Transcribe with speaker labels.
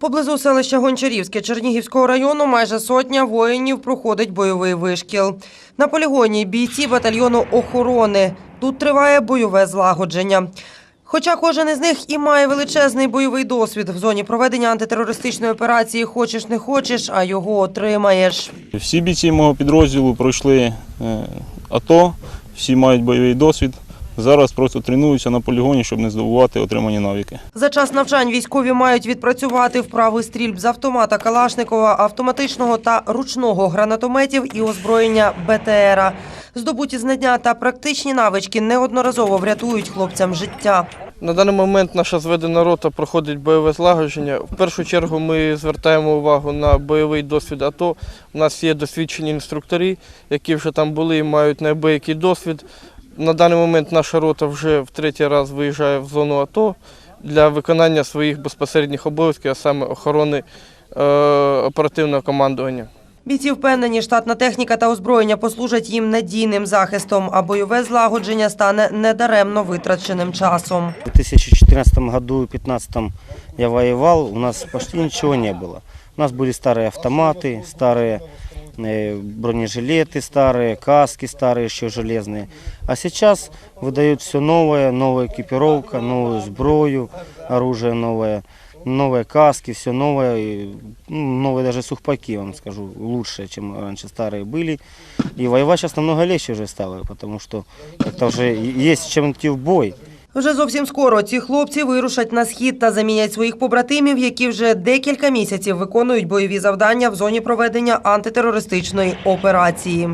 Speaker 1: Поблизу селища Гончарівське Чернігівського району майже сотня воїнів проходить бойовий вишкіл. На полігоні бійці батальйону охорони. Тут триває бойове злагодження. Хоча кожен із них і має величезний бойовий досвід в зоні проведення антитерористичної операції Хочеш не хочеш, а його отримаєш.
Speaker 2: Всі бійці мого підрозділу пройшли е, АТО, всі мають бойовий досвід. Зараз просто тренуються на полігоні, щоб не здобувати отримані навики.
Speaker 1: За час навчань військові мають відпрацювати вправи стрільб з автомата Калашникова, автоматичного та ручного гранатометів і озброєння БТРа. Здобуті знання та практичні навички неодноразово врятують хлопцям життя.
Speaker 3: На даний момент наша зведена рота проходить бойове злагодження. В першу чергу ми звертаємо увагу на бойовий досвід АТО. У нас є досвідчені інструктори, які вже там були і мають неабиякий досвід. На даний момент наша рота вже в третій раз виїжджає в зону АТО для виконання своїх безпосередніх обов'язків, а саме охорони е, оперативного командування.
Speaker 1: Бійці впевнені, штатна техніка та озброєння послужать їм надійним захистом, а бойове злагодження стане недаремно витраченим часом.
Speaker 4: В 2014 году и 2015 я воевал, у нас почти ничего не было. У нас были старые автоматы, старые э, бронежилеты старые, каски старые еще железные. А сейчас выдают все новое, новая экипировка, новую сброю, оружие новое, новые каски, все новое, и, ну, новые даже сухпаки, вам скажу, лучше, чем раньше старые были. И воевать сейчас намного легче уже стало, потому что как-то уже есть с чем идти в бой.
Speaker 1: Вже зовсім скоро ці хлопці вирушать на схід та замінять своїх побратимів, які вже декілька місяців виконують бойові завдання в зоні проведення антитерористичної операції.